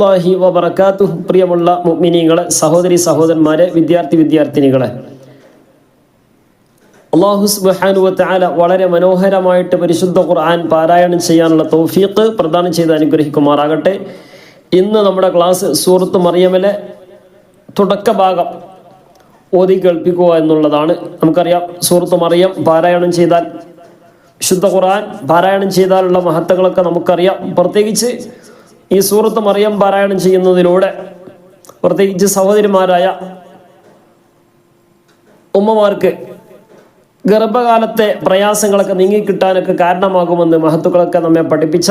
വറഹ്മത്തുള്ളാഹി വബർക്കാത്തു പ്രിയമുള്ള മുഅ്മിനീങ്ങളെ സഹോദരി സഹോദരന്മാരെ വിദ്യാർത്ഥി വിദ്യാർത്ഥിനികളെ. അള്ളാഹു സുബ്ഹാനഹു വതആല വളരെ മനോഹരമായിട്ട് പരിശുദ്ധ ഖുർആൻ പാരായണം ചെയ്യാനുള്ള തൗഫീഖ് പ്രദാനം ചെയ്ത് അനുഗ്രഹിക്കുമാറാകട്ടെ. ഇന്ന് നമ്മുടെ ക്ലാസ് സൂറത്ത് മറിയമിലെ തുടക്ക ഭാഗം ഓതി കേൾപ്പിക്കുക എന്നുള്ളതാണ്. നമുക്കറിയാം സൂറത്ത് മറിയം പാരായണം ചെയ്താൽ വിശുദ്ധ ഖുർആൻ പാരായണം ചെയ്താലുള്ള മഹത്തകളൊക്കെ നമുക്കറിയാം. പ്രത്യേകിച്ച് ഈ സൂറത്ത് മറിയം പാരായണം ചെയ്യുന്നതിലൂടെ പ്രത്യേകിച്ച് സഹോദരിമാരായ ഉമ്മമാർക്ക് ഗർഭകാലത്തെ പ്രയാസങ്ങളൊക്കെ നീങ്ങിക്കിട്ടാനൊക്കെ കാരണമാകുമെന്ന് മഹത്തുക്കളൊക്കെ നമ്മെ പഠിപ്പിച്ച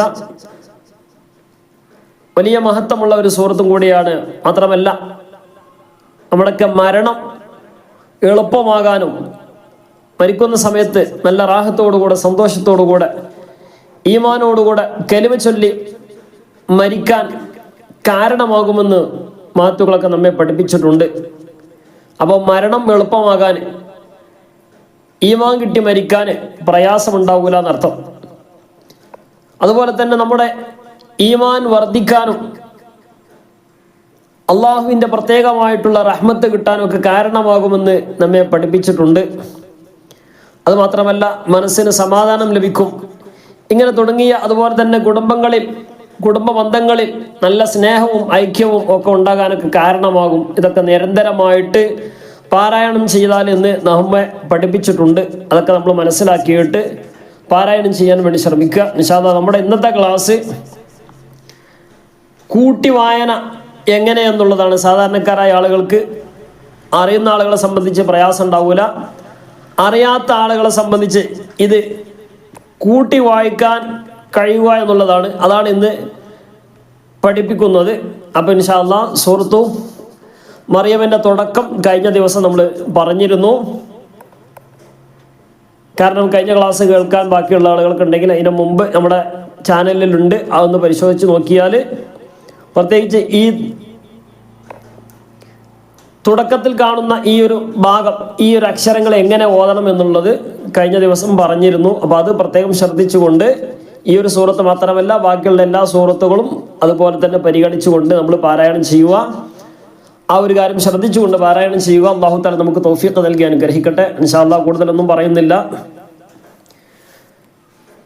വലിയ മഹത്വമുള്ള ഒരു സുഹൃത്തും കൂടിയാണ്. മാത്രമല്ല നമ്മുടെയൊക്കെ മരണം എളുപ്പമാകാനും മരിക്കുന്ന സമയത്ത് നല്ല റാഹത്തോടുകൂടെ സന്തോഷത്തോടുകൂടെ ഈമാനോടുകൂടെ കെലിമ ചൊല്ലി മരിക്കാൻ കാരണമാകുമെന്ന് മാത്തുകളൊക്കെ നമ്മെ പഠിപ്പിച്ചിട്ടുണ്ട്. അപ്പോൾ മരണം എളുപ്പമാകാൻ ഈമാൻ കിട്ടി മരിക്കാൻ പ്രയാസമുണ്ടാകൂല എന്നർത്ഥം അതുപോലെ തന്നെ നമ്മുടെ ഈമാൻ വർദ്ധിക്കാനും അള്ളാഹുവിന്റെ പ്രത്യേകമായിട്ടുള്ള റഹ്മത്ത് കിട്ടാനും ഒക്കെ കാരണമാകുമെന്ന് നമ്മെ പഠിപ്പിച്ചിട്ടുണ്ട്. അതുമാത്രമല്ല മനസ്സിന് സമാധാനം ലഭിക്കും. ഇങ്ങനെ തുടങ്ങിയ അതുപോലെ തന്നെ കുടുംബങ്ങളിൽ കുടുംബ ബന്ധങ്ങളിൽ നല്ല സ്നേഹവും ഐക്യവും ഒക്കെ ഉണ്ടാകാനൊക്കെ കാരണമാകും. ഇതൊക്കെ നിരന്തരമായിട്ട് പാരായണം ചെയ്താൽ എന്ന് നമ്മെ പഠിപ്പിച്ചിട്ടുണ്ട്. അതൊക്കെ നമ്മൾ മനസ്സിലാക്കിയിട്ട് പാരായണം ചെയ്യാൻ വേണ്ടി ശ്രമിക്കുക. നിഷാദ നമ്മുടെ ഇന്നത്തെ ക്ലാസ് കൂട്ടി വായന എങ്ങനെയെന്നുള്ളതാണ്. സാധാരണക്കാരായ ആളുകൾക്ക് അറിയുന്ന ആളുകളെ സംബന്ധിച്ച് പ്രയാസം ഉണ്ടാവില്ല അറിയാത്ത ആളുകളെ സംബന്ധിച്ച് ഇത് കൂട്ടി വായിക്കാൻ കഴിയുക എന്നുള്ളതാണ്. അതാണ് ഇന്ന് പഠിപ്പിക്കുന്നത്. അപ്പം ഇൻഷാല്ല സുഹൃത്തു മറിയമ്മന്റെ തുടക്കം കഴിഞ്ഞ ദിവസം നമ്മൾ പറഞ്ഞിരുന്നു. കാരണം കഴിഞ്ഞ ക്ലാസ് കേൾക്കാൻ ബാക്കിയുള്ള ആളുകൾക്ക് ഉണ്ടെങ്കിൽ അതിന് മുമ്പ് നമ്മുടെ ചാനലിലുണ്ട്. അതൊന്ന് പരിശോധിച്ച് നോക്കിയാൽ പ്രത്യേകിച്ച് ഈ തുടക്കത്തിൽ കാണുന്ന ഈ ഒരു ഭാഗം ഈ ഒരു അക്ഷരങ്ങൾ എങ്ങനെ ഓതണം എന്നുള്ളത് കഴിഞ്ഞ ദിവസം പറഞ്ഞിരുന്നു. അപ്പോൾ അത് പ്രത്യേകം ശ്രദ്ധിച്ചുകൊണ്ട് ഈ ഒരു സൂറത്ത് മാത്രമല്ല ബാക്കിയുള്ള എല്ലാ സൂറത്തുകളും അതുപോലെ തന്നെ പരിഗണിച്ചുകൊണ്ട് നമ്മൾ പാരായണം ചെയ്യുക ആ ഒരു കാര്യം ശ്രദ്ധിച്ചുകൊണ്ട് പാരായണം ചെയ്യുക അള്ളാഹു താല നമുക്ക് തൗഫീഖ് നൽകി അനുഗ്രഹിക്കട്ടെ ഇൻഷാല്ലാ കൂടുതലൊന്നും പറയുന്നില്ല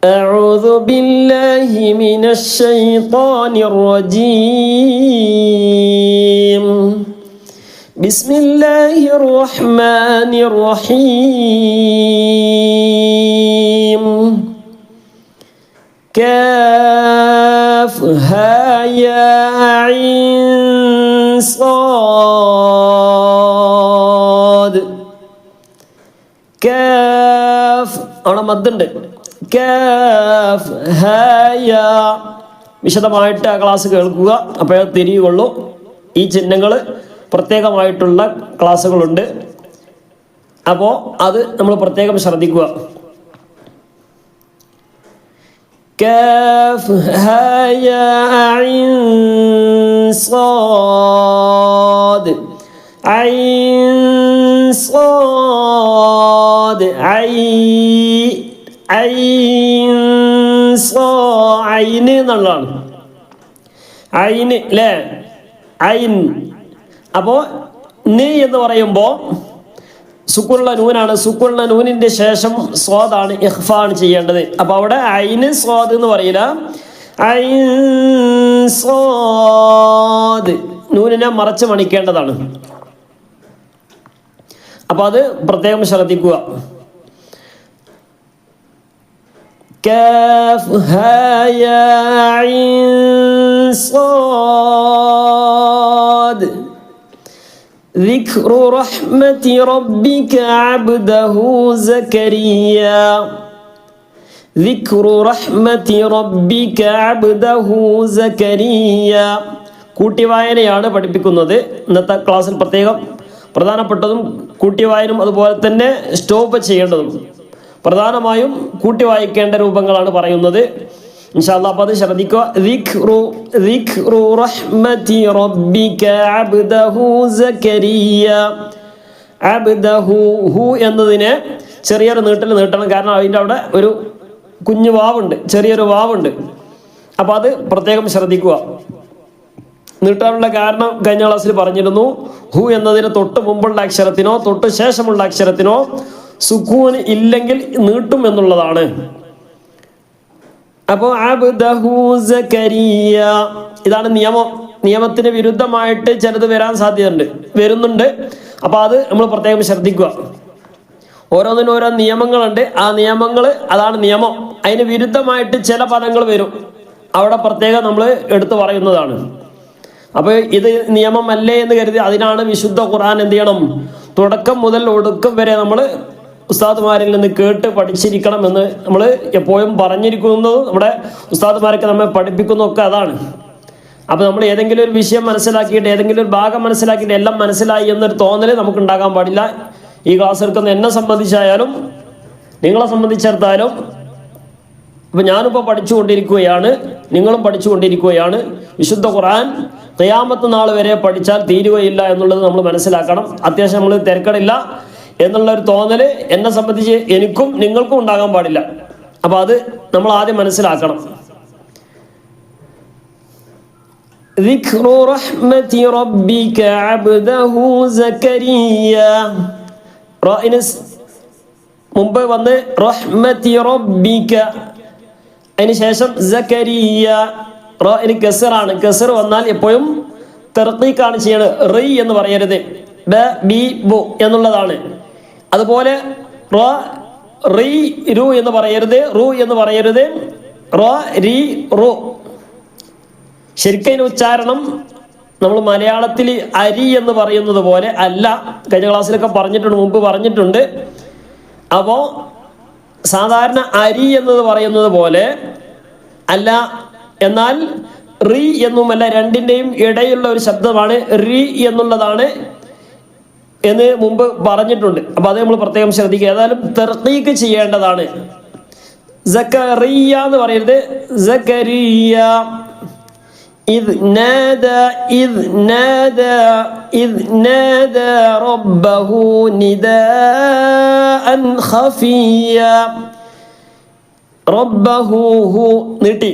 أعوذ بالله من الشيطان الرجيم بسم الله الرحمن الرحيم كافها يا عين صاد كاف അവിടെ മദ്ദുണ്ട് കാഫ് ഹായ വിശദമായിട്ട് ആ ക്ലാസ് കേൾക്കുക അപ്പോഴേ തിരിയുള്ളൂ ഈ ചിഹ്നങ്ങൾ പ്രത്യേകമായിട്ടുള്ള ക്ലാസ്സുകളുണ്ട് അപ്പോൾ അത് നമ്മൾ പ്രത്യേകം ശ്രദ്ധിക്കുക كاف ها يا عين صاد عين صاد عين عين صا عين എന്നുള്ളതാണ് ഐന് അല്ലേ ഐൻ അപ്പോൾ നി എന്ന് പറയുമ്പോൾ സുക്കുള്ള നൂനാണ് സുക്കുള്ള നൂനിന്റെ ശേഷം സ്വാദാണ് ഇഹ്ഫാണ് ചെയ്യേണ്ടത് അപ്പോൾ അവിടെ ഐന് സ്വാദ് എന്ന് പറയില്ല ഐൻ സ്വാദ് നൂനിനെ മറച്ച് മണിക്കേണ്ടതാണ് അപ്പോൾ അത് പ്രത്യേകം ശ്രദ്ധിക്കുക كاف ها يا عين صاد ذكر رحمة ربك عبده زكريا ذكر رحمة ربك عبده زكريا കൂട്ടിവായനയാണ് പഠിപ്പിക്കുന്നത് ഇന്നത്തെ ക്ലാസ്സിൽ പ്രത്യേകം പ്രധാനപ്പെട്ടതും കൂട്ടിവായനും അതുപോലെ തന്നെ സ്റ്റോപ്പ് ചെയ്യേണ്ടതും പ്രധാനമായും കൂട്ടി വായിക്കേണ്ട രൂപങ്ങളാണ് പറയുന്നത് ഇൻഷാല്ലാ അപ്പോൾ അത് ശ്രദ്ധിക്കുക ദിക്റു റഹ്മതി റബ്ബിക അബ്ദഹു സക്കരിയ അബ്ദഹു ഹു എന്നതിനെ ചെറിയൊരു നീട്ടൽ നീട്ടണം. കാരണം അതിന്റെ അവിടെ ഒരു കുഞ്ഞു വാവുണ്ട് ചെറിയൊരു വാവുണ്ട്. അപ്പോൾ അത് പ്രത്യേകം ശ്രദ്ധിക്കുക. നീട്ടാനുള്ള കാരണം കഴിഞ്ഞ ക്ലാസ്സിൽ പറഞ്ഞിരുന്നു. ഹു എന്നതിന് തൊട്ട് മുമ്പുള്ള അക്ഷരത്തിനോ തൊട്ട് ശേഷമുള്ള അക്ഷരത്തിനോ സുക്കൂൻ ഇല്ലെങ്കിൽ നീട്ടും എന്നുള്ളതാണ് അപ്പോൾ സക്കരിയ ഇതാണ് നിയമം. നിയമത്തിന് വിരുദ്ധമായിട്ട് ചിലത് വരാൻ സാധ്യതയുണ്ട്. വരുന്നുണ്ട്. അപ്പോൾ അത് നമ്മൾ പ്രത്യേകം ശ്രദ്ധിക്കുക. ഓരോന്നിനും ഓരോ നിയമങ്ങളുണ്ട്. ആ നിയമങ്ങൾ അതാണ് നിയമം. അതിന് വിരുദ്ധമായിട്ട് ചില പദങ്ങൾ വരും. അവിടെ പ്രത്യേകം നമ്മൾ എടുത്തു പറയുന്നതാണ്. അപ്പോൾ ഇത് നിയമമല്ലേ എന്ന് കരുതി അതിനാണ് വിശുദ്ധ ഖുർആൻ എന്ത് ചെയ്യണം? തുടക്കം മുതൽ ഒടുക്കം വരെ നമ്മൾ ഉസ്താദുമാരിൽ നിന്ന് കേട്ട് പഠിച്ചിരിക്കണം എന്ന് നമ്മൾ എപ്പോഴും പറഞ്ഞിരിക്കുന്നത് നമ്മുടെ ഉസ്താദ്മാരൊക്കെ നമ്മെ പഠിപ്പിക്കുന്നതൊക്കെ അതാണ്. അപ്പോൾ നമ്മൾ ഏതെങ്കിലും ഒരു വിഷയം മനസ്സിലാക്കിയിട്ട് ഏതെങ്കിലും ഒരു ഭാഗം മനസ്സിലാക്കിയിട്ട് എല്ലാം മനസ്സിലായി എന്നൊരു തോന്നൽ നമുക്ക് ഉണ്ടാകാൻ പാടില്ല. ഈ ക്ലാസ് എടുക്കുന്ന എന്നെ സംബന്ധിച്ചായാലും നിങ്ങളെ സംബന്ധിച്ചിടത്താലും അപ്പം ഞാനിപ്പോൾ പഠിച്ചുകൊണ്ടിരിക്കുകയാണ് നിങ്ങളും പഠിച്ചുകൊണ്ടിരിക്കുകയാണ്. വിശുദ്ധ ഖുർആൻ ഖിയാമത്ത് നാൾ വരെ പഠിച്ചാൽ തീരുകയില്ല എന്നുള്ളത് നമ്മൾ മനസ്സിലാക്കണം. അത്യാവശ്യം നമ്മൾ തിരക്കടില്ല. എന്നുള്ള ഒരു തോന്നൽ എന്നെ സംബന്ധിച്ച് എനിക്കും നിങ്ങൾക്കും ഉണ്ടാകാൻ പാടില്ല അപ്പം അത് നമ്മൾ ആദ്യം മനസ്സിലാക്കണം ذكر رحمة ربك عبده زكريا റോയിന് മുമ്പ് വന്ന് റഹ്മത്തി റബ്ബിക അതിന് ശേഷം സക്കരിയ റോയിന് കസറാണ് കസർ വന്നാൽ എപ്പോഴും തെർത്തീക്കാണ് ചെയ്യണത് റീ എന്ന് പറയരുത് ബ ബി ബു എന്നുള്ളതാണ് അതുപോലെ റോ റീ രു എന്ന് പറയരുത് റു എന്ന് പറയരുത്. റോ രി റു. ശരിക്കും ഉച്ചാരണം നമ്മൾ മലയാളത്തിൽ അരി എന്ന് പറയുന്നത് പോലെ അല്ല. കഴിഞ്ഞ ക്ലാസ്സിലൊക്കെ പറഞ്ഞിട്ടുണ്ട് മുമ്പ് പറഞ്ഞിട്ടുണ്ട്. അപ്പോൾ സാധാരണ അരി എന്നത് പറയുന്നത് പോലെ അല്ല. എന്നാൽ റീ എന്നുമല്ല രണ്ടിന്റെയും ഇടയിലുള്ള ഒരു ശബ്ദമാണ്. റീ എന്നുള്ളതാണ് എന്ന് മുമ്പ് പറഞ്ഞിട്ടുണ്ട് അപ്പൊ അത് നമ്മൾ പ്രത്യേകം ശ്രദ്ധിക്കുക ഏതായാലും തെർക്കീക്ക് ചെയ്യേണ്ടതാണ് സക്കരിയ എന്ന് പറയരുത് സക്കരിയ إذ نادى إذ نادى إذ نادى ربه نداء خفيا ربه هو നീട്ടി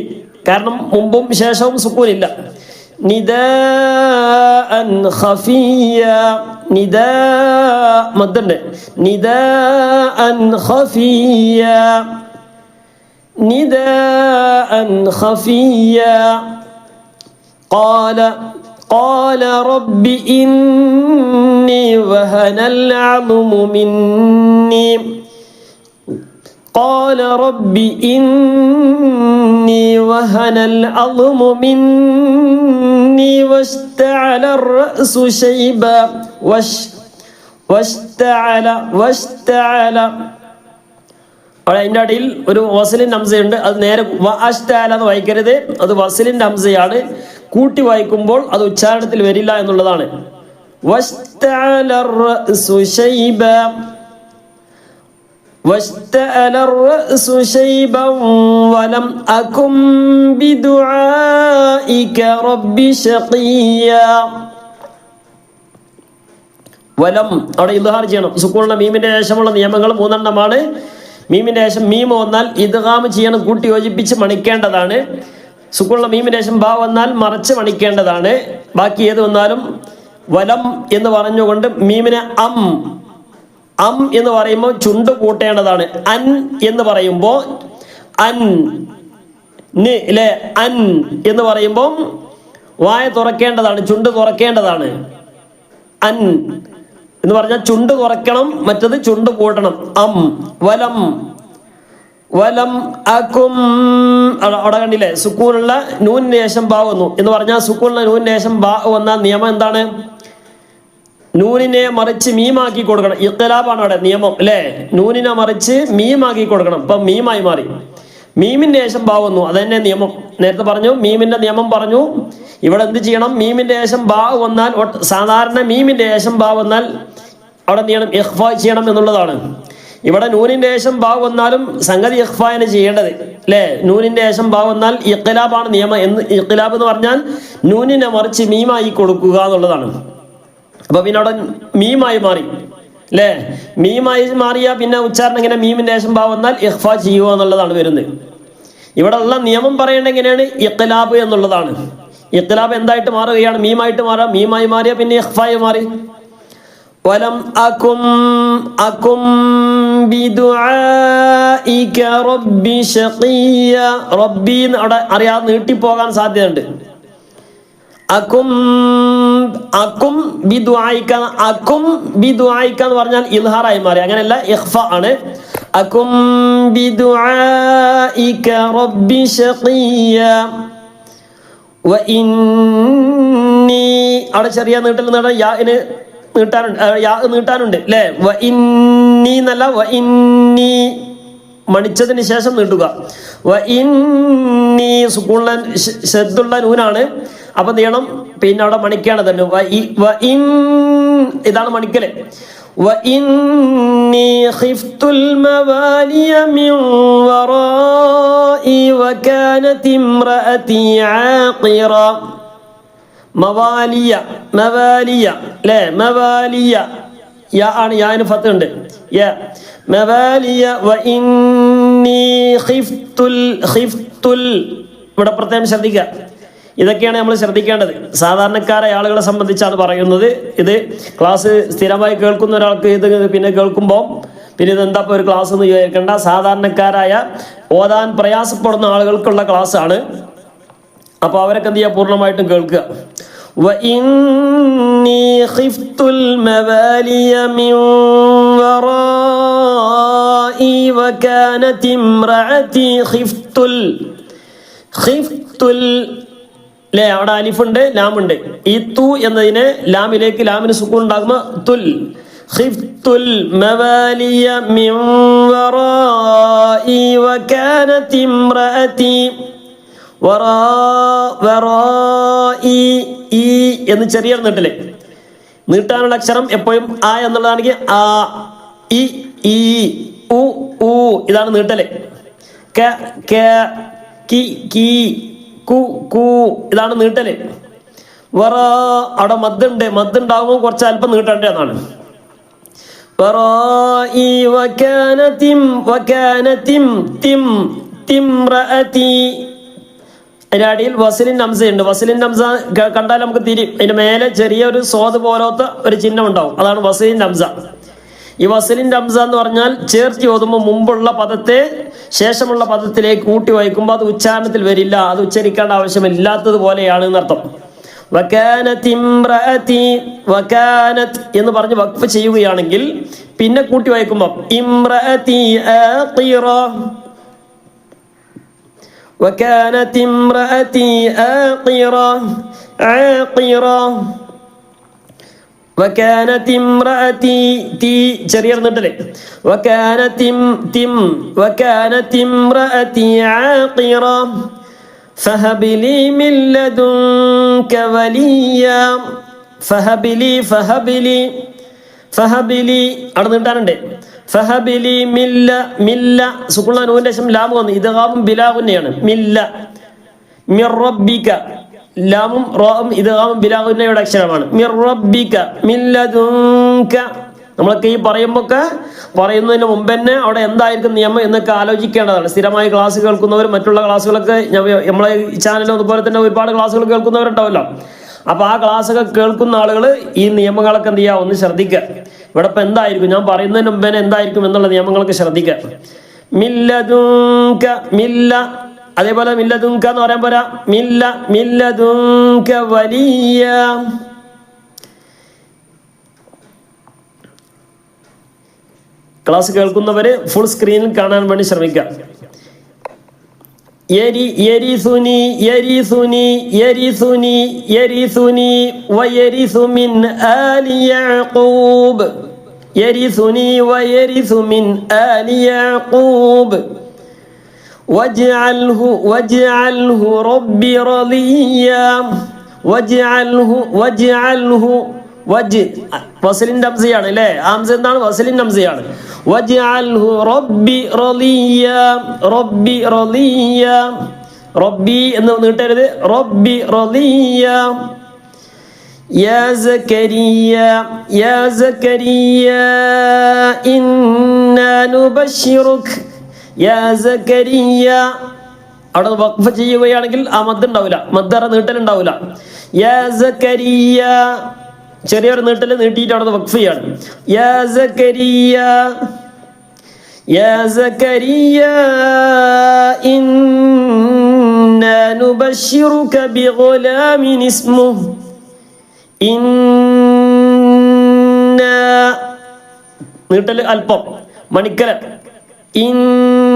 കാരണം മുമ്പും ശേഷവും സുക്കൂനില്ല نداء خفيا. نداء مدرنا نداء خفيا. نداء خفيا. قال قال رب إني وهن العظم مني. قال رب إني وهن العظم مني واشتعل الرأس شيبا وش واشتعل واشتعل അവിടെ അതിൻ്റെ അടിയിൽ ഒരു വസലിൻ ഹംസയുണ്ട് അത് നേരെ അഷ്ടാല എന്ന് വായിക്കരുത് അത് വസലിൻ്റെ ഹംസയാണ് കൂട്ടി വായിക്കുമ്പോൾ അത് ഉച്ചാരണത്തിൽ വരില്ല എന്നുള്ളതാണ് واشتعل الرأس شيبا واشتعل الرأس شيبا ولم أكن بدعائك رب شقيا വലം അവിടെ ഇദ്ഹാർ ചെയ്യണം സുക്കൂളിന്റെ മീമിന്റെ ശേഷമുള്ള നിയമങ്ങൾ മൂന്നെണ്ണമാണ് മീമിന്റെ ശേഷം മീം വന്നാൽ ഇദ്ഗാം ചെയ്യണം കൂട്ടി യോജിപ്പിച്ച് മണിക്കേണ്ടതാണ് സുക്കൂളിന്റെ മീമിന്റെ ശേഷം ബാ വന്നാൽ മറച്ച് മണിക്കേണ്ടതാണ് ബാക്കി ഏത് വന്നാലും വലം എന്ന് പറഞ്ഞുകൊണ്ട് മീമിനെ അം അം എന്ന് പറയുമ്പോൾ ചുണ്ട് കൂട്ടേണ്ടതാണ്. അൻ എന്ന് പറയുമ്പോൾ അൻ അല്ലേ അൻ എന്ന് പറയുമ്പോൾ വായ തുറക്കേണ്ടതാണ് ചുണ്ട് തുറക്കേണ്ടതാണ്. അൻ എന്ന് പറഞ്ഞാൽ ചുണ്ട് തുറക്കണം മറ്റത് ചുണ്ട് കൂട്ടണം. അം വലം വലം അക്കും അവിടെ കണ്ടില്ലേ? സുക്കൂനുള്ള നൂൻ ശേഷം ബാ വന്നു. എന്ന് പറഞ്ഞാൽ സുക്കൂണുള്ള നൂൻ ശേഷം ബാ വന്ന നിയമം എന്താണ്? നൂനിനെ മറിച്ച് മീമാക്കി കൊടുക്കണം. ഇത്തലാബാണ് അവിടെ നിയമം അല്ലേ? നൂനിനെ മറിച്ച് മീമാക്കി കൊടുക്കണം. ഇപ്പൊ മീമായി മാറി. മീമിന്റെ ശേഷം ബാ വന്നു. അതന്നെ നിയമം. നേരത്തെ പറഞ്ഞു മീമിന്റെ നിയമം പറഞ്ഞു. ഇവിടെ എന്ത് ചെയ്യണം? മീമിന്റെ ശേഷം ബാ വന്നാൽ സാധാരണ മീമിന്റെ ശേഷം ബാ വന്നാൽ അവിടെ എന്ത് ചെയ്യണം? ഇഹ്ഫ ചെയ്യണം എന്നുള്ളതാണ്. ഇവിടെ നൂനിന്റെ ശേഷം ബാ വന്നാലും സംഗതി ഇഹ്ഫായാണ് ചെയ്യേണ്ടത് അല്ലേ? നൂനിന്റെ ശേഷം ബാ വന്നാൽ ഇഖ്ലാബാണ് നിയമം എന്ന് ഇഖ്ലാബ് എന്ന് പറഞ്ഞാൽ നൂനിനെ മറിച്ച് മീമായി കൊടുക്കുക എന്നുള്ളതാണ്. അപ്പൊ പിന്നെ അവിടെ മീമായി മാറി. അല്ലേ മീമായി മാറിയ പിന്നെ ഉച്ചാരണം ഇങ്ങനെ മീമിന്റെ ശേഷം ഭാവം വന്നാൽ ഇഹ്ഫ ചെയ്യുക എന്നുള്ളതാണ് വരുന്നത്. ഇവിടെ ഉള്ള നിയമം പറയേണ്ടത് എങ്ങനെയാണ്? ഇഖ്ലാബ് എന്നുള്ളതാണ്. ഇഖ്ലാബ് എന്തായിട്ട് മാറുകയാണ്? മീമായിട്ട് മാറാം. മീമായി മാറിയ പിന്നെ ഇഹ്ഫായി മാറി. വലം അകും അകും ബിദുആഇക റബ്ബി റബ്ബി അവിടെ അറിയാതെ നീട്ടിപ്പോകാൻ സാധ്യതയുണ്ട്. അക്കും അക്കും ബിദുആയിക്ക അക്കും ബിദുആയിക്ക എന്ന് പറഞ്ഞാൽ ഇൽഹാറായി മാറി. അങ്ങനെയല്ല ഇഖ്ഫ ആണ്. അക്കും ബിദുആയിക റബ്ബി ഷഖിയ വഇന്നി അവിടെ ചെറിയ നീട്ടൽ നീട്ടാൻ യാന് നീട്ടാനുണ്ട് യാ നീട്ടാനുണ്ട് അല്ലേ വ ഇന്നി എന്നല്ല വ ഇന്നി. മണിച്ചതിന് ശേഷം നീട്ടുക. വ ഇന്നി സുക്കൂണ ശ്രദ്ധുള്ള നൂനാണ്. അപ്പൊ ചെയ്യണം? പിന്നെ അവിടെ മണിക്കാണ് തന്നെ. ഇതാണ് മണിക്കൽ. മവാലിയ മവാലിയ അല്ലേ മവാലിയ. യ ആണ് യാന് ഫത്ത് ഉണ്ട്. യ. മവാലിയ വ ഇവിടെ പ്രത്യേകം ശ്രദ്ധിക്കുക ഇതൊക്കെയാണ് നമ്മൾ ശ്രദ്ധിക്കേണ്ടത് സാധാരണക്കാരായ ആളുകളെ സംബന്ധിച്ചാണ് പറയുന്നത് ഇത് ക്ലാസ് സ്ഥിരമായി കേൾക്കുന്ന ഒരാൾക്ക് ഇത് പിന്നെ കേൾക്കുമ്പോൾ പിന്നെ ഇത് എന്താ ഇപ്പോൾ ഒരു ക്ലാസ് എന്ന് ചോദിക്കേണ്ട സാധാരണക്കാരായ ഓതാൻ പ്രയാസപ്പെടുന്ന ആളുകൾക്കുള്ള ക്ലാസ് ആണ് അപ്പോൾ അവരൊക്കെ എന്ത് ചെയ്യുക പൂർണ്ണമായിട്ടും കേൾക്കുക وإني خفت الموالي من ورائي وكانت امرأتي خفت ال خفت ال അല്ലേ അവിടെ അലിഫുണ്ട് ലാമുണ്ട് ഈ തു എന്നതിന് ലാമിലേക്ക് ലാമിന് സുക്കൂൺ ഉണ്ടാകുമ്പോൾ തുൽ ഖിഫ്തുൽ മവാലിയ മിൻ വറാഇ വകാനത് ഇംറഅതി വറാ- വറാഇ ഈ എന്ന് ചെറിയ നീട്ടല് നീട്ടാനുള്ള അക്ഷരം എപ്പോഴും ആ എന്നുള്ളതാണെങ്കിൽ ആ ഇ ഈ ഉ ഊ ഇതാണ് നീട്ടൽ. ക ക കി കി ഇതാണ് നീട്ടൽ. വറ അവിടെ മദ്ദുണ്ട്. മദ് ഉണ്ടാകുമ്പോൾ കുറച്ച് അല്പം നീട്ടേണ്ടതാണ് എന്നാണ് അടിയിൽ വസലിൻ ഉണ്ട് വസലിൻ ഹംസ കണ്ടാൽ നമുക്ക് തിരി അതിന്റെ മേലെ ചെറിയൊരു സ്വാദ് പോലത്തെ ഒരു ചിഹ്നം ഉണ്ടാവും. അതാണ് വസലിൻ ഹംസ ഈ വസലിൻ ഹംസ എന്ന് പറഞ്ഞാൽ ചേർത്തി ഓതുമ്പോൾ മുമ്പുള്ള പദത്തെ ശേഷമുള്ള പദത്തിലേക്ക് കൂട്ടി വായിക്കുമ്പോൾ അത് ഉച്ചാരണത്തിൽ വരില്ല അത് ഉച്ചരിക്കേണ്ട ആവശ്യമില്ലാത്തത് പോലെയാണ് എന്നർത്ഥം വകാനത്ത് ഇംറഅതി വകാനത്ത് എന്ന് പറഞ്ഞ് വഖഫ് ചെയ്യുകയാണെങ്കിൽ പിന്നെ കൂട്ടി വായിക്കുമ്പോൾ ഇംറഅതി ആഖിറ وكانت امرأتي آقرة عاقرة وكانت امرأتي تي ചെറിയ നിട്ടല്ലേ وكانت ام- تم وكانت امرأتي عاقرة فهب لي من لدنك وليا فهب لي فهب لي فهب لي അവിടെ നീട്ടാനുണ്ട് ഫഹബിലി മില്ല മില്ല സുക്കുള്ള നൂന്റെ ശേഷം ലാമ് വന്നു ഇദ്ഗാമും ബിലാഗുന്നെയാണ് മില്ല മിറബിക ലാമും റോം ഇത് ബിലാവുന്നയുടെ അക്ഷരമാണ്. നമ്മളൊക്കെ ഈ പറയുമ്പോൾ പറയുന്നതിന് മുമ്പ് തന്നെ അവിടെ എന്തായിരിക്കും നിയമം എന്നൊക്കെ ആലോചിക്കേണ്ടതാണ്. സ്ഥിരമായി ക്ലാസ് കേൾക്കുന്നവർ മറ്റുള്ള ക്ലാസ്സുകളൊക്കെ നമ്മളെ ഈ ചാനലും അതുപോലെ തന്നെ ഒരുപാട് ക്ലാസ്സുകൾ കേൾക്കുന്നവരുണ്ടാവല്ലോ. അപ്പൊ ആ ക്ലാസ്സൊക്കെ കേൾക്കുന്ന ആളുകൾ ഈ നിയമങ്ങളൊക്കെ എന്ത് ചെയ്യുക? ഒന്ന് ശ്രദ്ധിക്കുക. ഇവിടെ ഇപ്പൊ എന്തായിരിക്കും? ഞാൻ പറയുന്നതിന് മുമ്പേ എന്തായിരിക്കും എന്നുള്ള നിയമങ്ങളൊക്കെ ശ്രദ്ധിക്കുക. മില്ല അതേപോലെ മില്ലദുങ്ക എന്ന് പറയാൻ പോരാ. മില്ല മില്ലദുങ്ക വലിയ. ക്ലാസ് കേൾക്കുന്നവര് ഫുൾ സ്ക്രീനിൽ കാണാൻ വേണ്ടി ശ്രമിക്കുക യരി യരിസുനി യരിസുനി യരിസുനി യരിസുനി വയരിസു മിൻ ആലി യഅഖൂബ് യരിസുനി വയരിസു മിൻ ആലി യഅഖൂബ് واجعله واجعله ربي رضيا واجعله واجعله വജ് വസലിൻ ഹംസയാണ് അല്ലേ ഹംസ എന്താണ് വസലിൻ ഹംസയാണ് വജ്അൽഹു റബ്ബി റളിയ റബ്ബി റളിയ റബ്ബി എന്ന് നീട്ടരുത് റബ്ബി റളിയ يا زكريا يا زكريا إنا نبشرك يا زكريا അവിടെ വഖഫ് ചെയ്യുകയാണെങ്കിൽ ആ മദ് ഉണ്ടാവില്ല മദ്ദറ നീട്ടലുണ്ടാവില്ല ചെറിയൊരു നീട്ടൽ നീട്ടിയിട്ട് അവിടെ വഖഫ് ചെയ്യാണ്. നീട്ടൽ അല്പം. മണിക്കര ഇന്ന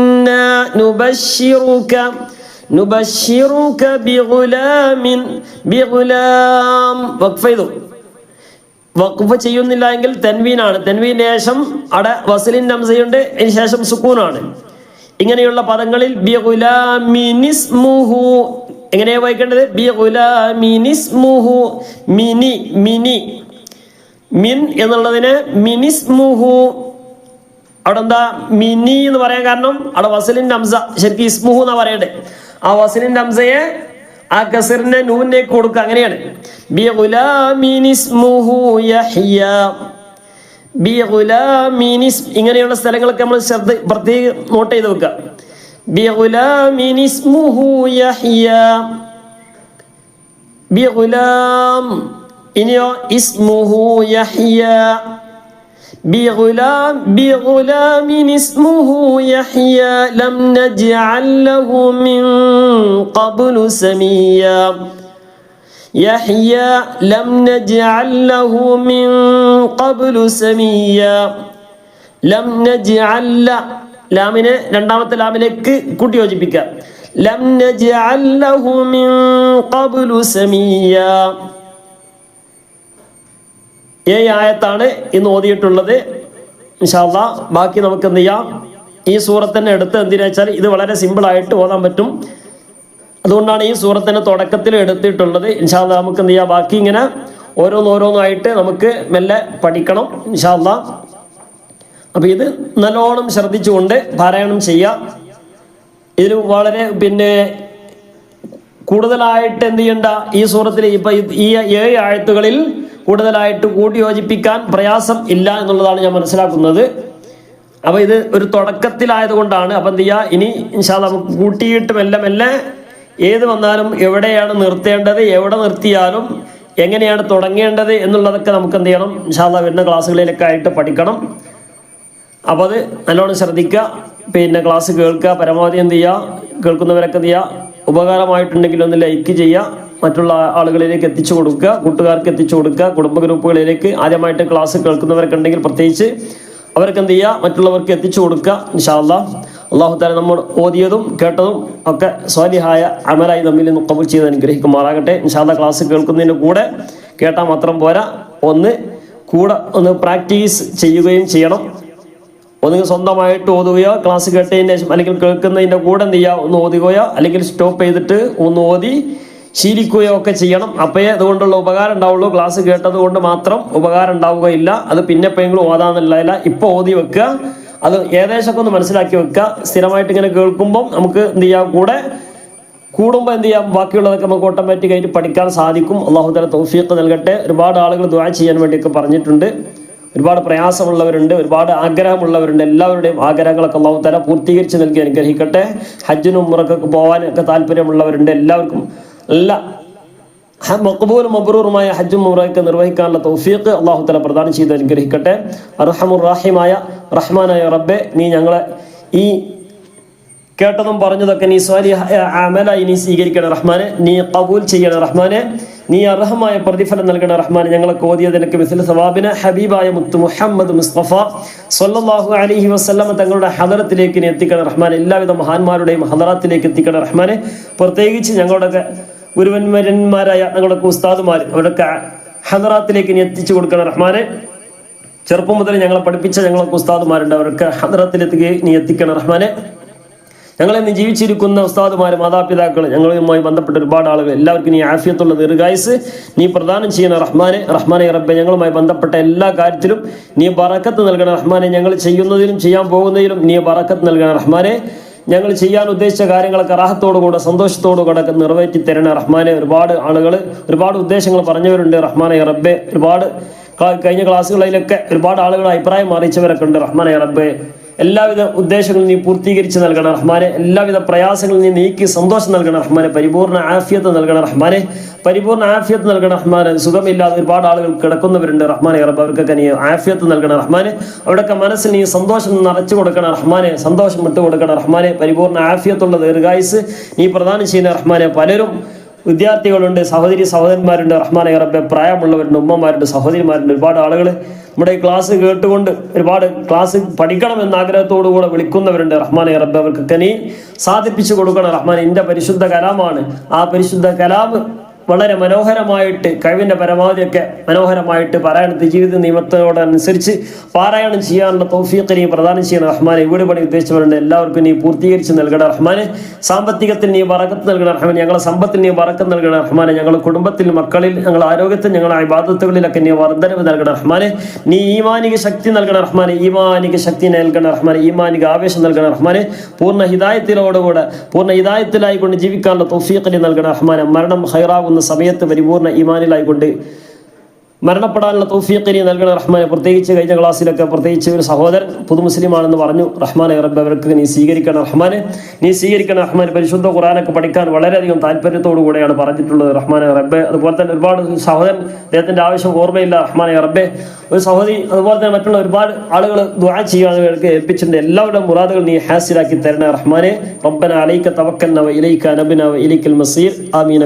നുബശ്ശിറുക نبشرك ബിഗുലാമിൻ ബിഗുലാം വഖഫ് ചെയ്തു. വഖഫ് ചെയ്യുന്നില്ല എങ്കിൽ തെൻവീനാണ്. തെൻവീൻ ശേഷം അട വസലിൻ നംസയുണ്ട്. അതിന് ശേഷം സുക്കൂനാണ്. ഇങ്ങനെയുള്ള പദങ്ങളിൽ ബിഗുലാമിനിസ്മുഹു. എങ്ങനെയാ വായിക്കേണ്ടത്? ബിഗുലാമിനിസ്മുഹു. മിനി മിനി. മിൻ എന്നുള്ളതിന് മിനിസ്മുഹു. അവിടെ എന്താ മിനി എന്ന് പറയാൻ കാരണം? അവിടെ വസലിൻ അംസ ശരിക്കും ഇസ്മുഹു എന്നാ പറയണ്ടേ? ആ വസലിൻ അംസയെ ആ കസറിന്റെ നൂനെ കൊടുക്കുക. അങ്ങനെയാണ്. ബിഗുലാമിൻ ഇസ് ഇങ്ങനെയുള്ള സ്ഥലങ്ങളൊക്കെ നമ്മൾ ശ്രദ്ധ പ്രത്യേകം നോട്ട് ചെയ്ത് വെക്കുക. ബിഗുലാമിൻ ഇസ്മുഹു യഹ്യ. ബിഗുലാം ഇനിയോ ഇസ്മുഹു യഹ്യ. بغلام بغلام اسمه يحيى لم نجعل له من قبل سميا يحيى لم نجعل له من قبل سميا ലം നജ്അല്ല ലാമിനെ രണ്ടാമത്തെ ലാമിലേക്ക് കൂട്ടി യോജിപ്പിക്കുക ലം നജ്അൽ ലഹു മിൻ ഖബ്ലു സമീയ ഏഴ് ആയത്താണ് ഇന്ന് ഓതിയിട്ടുള്ളത്. ഇൻഷാല്ല ബാക്കി നമുക്ക് എന്ത് ചെയ്യാം? ഈ സൂറത്തിനെ എടുത്ത് എന്തിനാ വെച്ചാൽ ഇത് വളരെ സിമ്പിൾ ആയിട്ട് ഓതാൻ പറ്റും. അതുകൊണ്ടാണ് ഈ സൂറത്തിനെ തുടക്കത്തിൽ എടുത്തിട്ടുള്ളത്. ഇൻഷാല്ല നമുക്ക് എന്ത് ചെയ്യാം? ബാക്കി ഇങ്ങനെ ഓരോന്നോരോന്നായിട്ട് നമുക്ക് മെല്ലെ പഠിക്കണം. ഇൻഷാല്ല അപ്പൊ ഇത് നല്ലോണം ശ്രദ്ധിച്ചുകൊണ്ട് പാരായണം ചെയ്യാം. ഇതിൽ വളരെ പിന്നെ കൂടുതലായിട്ട് എന്ത് ചെയ്യണ്ട? ഈ സൂറത്തിൽ ഇപ്പൊ ഈ ഏഴ് ആഴത്തുകളിൽ കൂടുതലായിട്ട് കൂട്ടിയോജിപ്പിക്കാൻ പ്രയാസം ഇല്ല എന്നുള്ളതാണ് ഞാൻ മനസ്സിലാക്കുന്നത്. അപ്പൊ ഇത് ഒരു തുടക്കത്തിലായതുകൊണ്ടാണ്. അപ്പൊ എന്ത് ചെയ്യുക ഇനി ഇൻഷാ നമുക്ക് കൂട്ടിയിട്ട് മെല്ലെ മെല്ലെ ഏത് വന്നാലും എവിടെയാണ് നിർത്തേണ്ടത് എവിടെ നിർത്തിയാലും എങ്ങനെയാണ് തുടങ്ങേണ്ടത് എന്നുള്ളതൊക്കെ നമുക്ക് എന്ത് ചെയ്യണം? ഇൻഷാ അല്ലാ വരുന്ന ക്ലാസ്സുകളിലൊക്കെ ആയിട്ട് പഠിക്കണം. അപ്പോൾ അത് നല്ലോണം ശ്രദ്ധിക്കുക. പിന്നെ ക്ലാസ് കേൾക്കുക. പരമാവധി എന്ത് ചെയ്യുക? കേൾക്കുന്നവരൊക്കെ എന്ത് ചെയ്യുക? ഉപകാരമായിട്ടുണ്ടെങ്കിൽ ഒന്ന് ലൈക്ക് ചെയ്യുക. മറ്റുള്ള ആളുകളിലേക്ക് എത്തിച്ചു കൊടുക്കുക കൂട്ടുകാർക്ക് എത്തിച്ചു കൊടുക്കുക കുടുംബ ഗ്രൂപ്പുകളിലേക്ക് ആദ്യമായിട്ട് ക്ലാസ് കേൾക്കുന്നവരൊക്കെ ഉണ്ടെങ്കിൽ പ്രത്യേകിച്ച് അവർക്ക് എന്ത് ചെയ്യുക? മറ്റുള്ളവർക്ക് എത്തിച്ചു കൊടുക്കുക ഇൻഷാല്ല അള്ളാഹു താല നമ്മൾ ഓതിയതും കേട്ടതും ഒക്കെ സ്വാലിഹായ അമലായി നമ്മിൽ നിന്ന് കബൂൽ ചെയ്ത് അനുഗ്രഹിക്കുമാറാകട്ടെ. ഇൻഷാല്ല ക്ലാസ് കേൾക്കുന്നതിന് കൂടെ കേട്ടാൽ മാത്രം പോരാ. ഒന്ന് കൂടെ ഒന്ന് പ്രാക്ടീസ് ചെയ്യുകയും ചെയ്യണം. ഒന്നുകിൽ സ്വന്തമായിട്ട് ഓതുകയോ ക്ലാസ് കേട്ടതിന്റെ അല്ലെങ്കിൽ കേൾക്കുന്നതിന്റെ കൂടെ എന്ത് ചെയ്യുക? ഒന്ന് ഓതുകയോ അല്ലെങ്കിൽ സ്റ്റോപ്പ് ചെയ്തിട്ട് ഒന്ന് ഓതി ശീലിക്കുകയോ ഒക്കെ ചെയ്യണം. അപ്പോഴേ അതുകൊണ്ടുള്ള ഉപകാരം ഉണ്ടാവുള്ളൂ. ക്ലാസ് കേട്ടത് കൊണ്ട് മാത്രം ഉപകാരം ഉണ്ടാവുകയില്ല. അത് പിന്നെ എപ്പോഴെങ്കിലും ഓതാന്നുള്ളതല്ല ഇപ്പോൾ ഓതി വെക്കുക. അത് ഏകദേശമൊക്കെ ഒന്ന് മനസ്സിലാക്കി വെക്കുക. സ്ഥിരമായിട്ട് ഇങ്ങനെ കേൾക്കുമ്പം നമുക്ക് എന്ത് ചെയ്യാം? കൂടെ കൂടുമ്പോൾ എന്ത് ചെയ്യാം? ബാക്കിയുള്ളതൊക്കെ നമുക്ക് ഓട്ടോമാറ്റിക്കായിട്ട് പഠിക്കാൻ സാധിക്കും. അള്ളാഹുദല തൗഫീഖ് നൽകട്ടെ. ഒരുപാട് ആളുകൾ ദ്വാ ചെയ്യാൻ വേണ്ടിയൊക്കെ പറഞ്ഞിട്ടുണ്ട്. ഒരുപാട് പ്രയാസമുള്ളവരുണ്ട്. ഒരുപാട് ആഗ്രഹമുള്ളവരുണ്ട്. എല്ലാവരുടെയും ആഗ്രഹങ്ങളൊക്കെ അള്ളാഹു പൂർത്തീകരിച്ച് നൽകി അനുഗ്രഹിക്കട്ടെ. ഹജ്ജിനും മുറക്കൊക്കെ പോകാനൊക്കെ താല്പര്യമുള്ളവരുണ്ട്. എല്ലാവർക്കും എല്ലാ മക്ബൂലും മബ്രൂറുമായ ഹജ്ജും ഉമ്രയൊക്കെ നിർവഹിക്കാനുള്ള തൗഫീഖ് അള്ളാഹു തല പ്രദാനം ചെയ്ത് അനുഗ്രഹിക്കട്ടെ. അർഹമുർ റാഹിമായ റഹ്മാനായ റബ്ബെ നീ ഞങ്ങളെ ഈ കേട്ടതും പറഞ്ഞതൊക്കെ നീ സ്വാലിഹ അമലായി നീ സ്വീകരിക്കണം റഹ്മാനെ. നീ കബൂൽ ചെയ്യണം റഹ്മാനെ. നീ അർഹമായ പ്രതിഫലം നൽകണം റഹ്മാനെ. ഞങ്ങളെ കോതിയതിനൊക്കെ മിസിൽ സവാബിന് ഹബീബായ മുത്ത് മുഹമ്മദ് മുസ്തഫ സൊല്ലാഹു അലഹി വസ്ലമ തങ്ങളുടെ ഹദറത്തിലേക്ക് നീ എത്തിക്കണം റഹ്മാനെ. എല്ലാവിധ മഹാന്മാരുടെയും ഹദറത്തിലേക്ക് എത്തിക്കണം റഹ്മാനെ. പ്രത്യേകിച്ച് ഞങ്ങളുടെയൊക്കെ ഗുരുവന്മാരന്മാരായ ഞങ്ങളുടെ ഉസ്താദുമാർ അവരൊക്കെ ഹദറാത്തിലേക്ക് ഇനി എത്തിച്ചു കൊടുക്കണം റഹ്മാനെ. ചെറുപ്പം മുതൽ ഞങ്ങളെ പഠിപ്പിച്ച ഞങ്ങളൊക്കെ ഉസ്താദുമാരുണ്ട് അവരൊക്കെ ഹദറാത്തിലെത്തുക ഇനി എത്തിക്കണം റഹ്മാനെ. ഞങ്ങളെ ഇന്ന് ജീവിച്ചിരിക്കുന്ന ഉസ്താദുമാർ മാതാപിതാക്കൾ ഞങ്ങളുമായി ബന്ധപ്പെട്ട ഒരുപാട് ആളുകൾ എല്ലാവർക്കും നീ ആഫിയത്തുള്ള ദീർഘായുസ്. നീ പ്രദാനം ചെയ്യുന്ന റഹ്മാനെ. റഹ്മാനെ റബ്ബെ ഞങ്ങളുമായി ബന്ധപ്പെട്ട എല്ലാ കാര്യത്തിലും നീ ബറക്കത്ത് നൽകണം റഹ്മാനെ. ഞങ്ങൾ ചെയ്യുന്നതിലും ചെയ്യാൻ പോകുന്നതിലും നീ ബറക്കത്ത് നൽകണം റഹ്മാനെ. ഞങ്ങൾ ചെയ്യാൻ ഉദ്ദേശിച്ച കാര്യങ്ങളൊക്കെ റാഹത്തോടുകൂടെ സന്തോഷത്തോടുകൂടെ നിറവേറ്റി തരണ റഹ്മാനെ. ഒരുപാട് ആളുകൾ ഒരുപാട് ഉദ്ദേശങ്ങൾ പറഞ്ഞവരുണ്ട് റഹ്മാനെ റബ്ബെ. ഒരുപാട് കഴിഞ്ഞ ക്ലാസ്സുകളിലൊക്കെ ഒരുപാട് ആളുകൾ അഭിപ്രായം അറിയിച്ചവരൊക്കെ ഉണ്ട് റഹ്മാനെ റബ്ബെ. എല്ലാവിധ ഉദ്ദേശങ്ങളും നീ പൂർത്തീകരിച്ച് നൽകണം റഹ്മാനെ. എല്ലാവിധ പ്രയാസങ്ങളും നീ നീക്കി സന്തോഷം നൽകണം റഹ്മാനെ. പരിപൂർണ ആഫിയത്ത് നൽകണം റഹ്മാനെ. പരിപൂർണ ആഫിയത്ത് നൽകണം റഹ്മാനെ. സുഖമില്ലാതെ ഒരുപാട് ആളുകൾ കിടക്കുന്നവരുണ്ട് റഹ്മാനെ. അറബ് അവർക്കൊക്കെ നീ ആഫിയത്ത് നൽകണം റഹ്മാനെ. അവിടെയൊക്കെ മനസ്സിൽ നീ സന്തോഷം നിറച്ചു കൊടുക്കണം റഹ്മാനെ. സന്തോഷം വിട്ടു കൊടുക്കണം റഹ്മാനെ. പരിപൂർണ ആഫിയത്തുള്ള ദീർഘായുസ് നീ പ്രദാനം ചെയ്യുന്ന റഹ്മാനെ. പലരും വിദ്യാർത്ഥികളുണ്ട് സഹോദരി സഹോദരന്മാരുണ്ട് റഹ്മാനെ. റബ്ബെ പ്രായമുള്ളവരുണ്ട് ഉമ്മമാരുണ്ട് സഹോദരിമാരുണ്ട് ഒരുപാട് ആളുകൾ നമ്മുടെ ഈ ക്ലാസ് കേട്ടുകൊണ്ട് ഒരുപാട് ക്ലാസ് പഠിക്കണം എന്ന ആഗ്രഹത്തോടു കൂടെ വിളിക്കുന്നവരുണ്ട്. റഹ്മാനെ റബ്ബ് അവർക്കൊക്കെ നീ സാധിപ്പിച്ചു കൊടുക്കണം. റഹ്മാൻ എന്റെ പരിശുദ്ധ കലാമാണ്. ആ പരിശുദ്ധ കലാം വളരെ മനോഹരമായിട്ട് കഴിവിന്റെ പരമാവധിയൊക്കെ മനോഹരമായിട്ട് പാരായണത്തെ ജീവിത നിയമത്തോടനുസരിച്ച് പാരായണം ചെയ്യാനുള്ള തൗഫീഖ് നീ പ്രദാനം ചെയ്യണം റഹ്മാനെ വീട് പണി ഉദ്ദേശിച്ചവരുണ്ട്. എല്ലാവർക്കും നീ പൂർത്തീകരിച്ച് നൽകണം റഹ്മാനെ. സാമ്പത്തികത്തിൽ നീ വറക്കത്ത് നൽകണം റഹ്മാൻ ഞങ്ങളെ സമ്പത്തിൽ നീ വറക്കം നൽകണം റഹ്മാനെ. ഞങ്ങളുടെ കുടുംബത്തിൽ മക്കളിൽ ഞങ്ങളുടെ ആരോഗ്യത്തിൽ ഞങ്ങളുടെ അബാദത്തുകളിലൊക്കെ നീ വർദ്ധനവ് നൽകണം റഹ്മാനെ. നീ ഈമാനിക ശക്തി നൽകണം റഹ്മാനെ. ഈമാനിക ശക്തി നൽകണം റഹ്മാനെ. ഈമാനിക ആവേശം നൽകണം റഹ്മാനെ. പൂർണ ഹിതായത്തിലോടുകൂടെ പൂർണ ഹിതായത്തിലായിക്കൊണ്ട് ജീവിക്കാനുള്ള തൗഫീഖ് നീ നൽകണം റഹ്മാനെ. മരണം ഹൈറാകുന്ന സമയത്ത് പരിപൂർണ ഈമാനിലായിക്കൊണ്ട് മരണപ്പെടാനുള്ള തൗഫീഖ് നൽകണ റഹ്മാനെ പ്രത്യേകിച്ച് കഴിഞ്ഞ ക്ലാസ്സിലൊക്കെ പ്രത്യേകിച്ച് ഒരു സഹോദരൻ പുതുമുസ്ലിമാണെന്ന് പറഞ്ഞു റഹ്മാനെ റബ്ബ് അവർക്ക് നീ സ്വീകരിക്കണം. റഹ്മാനെ നീ സ്വീകരിക്കണം. റഹ്മാൻ പരിശുദ്ധ ഖുറാനൊക്കെ പഠിക്കാൻ വളരെയധികം താല്പര്യത്തോടു കൂടെയാണ് പറഞ്ഞിട്ടുള്ളത്. റഹ്മാനെ റബ്ബെ അതുപോലെ തന്നെ ഒരുപാട് സഹോദരൻ അദ്ദേഹത്തിന്റെ ആവശ്യം ഓർമ്മയില്ല. റഹ്മാനെ റബ്ബെ ഒരു സഹോദരി അതുപോലെ തന്നെ മറ്റുള്ള ഒരുപാട് ആളുകൾ ദുആ ചെയ്യാനുകൾക്ക് ഏൽപ്പിച്ചിട്ടുണ്ട്. എല്ലാവരുടെ മുറാദുകൾ നീ ഹാസിലാക്കി തരണേ റഹ്മാനെ. റബ്ബന അലൈക തവക്കൽന വ ഇലൈക നബിന ഇലൈക്കൽ മസീർ. ആമീൻ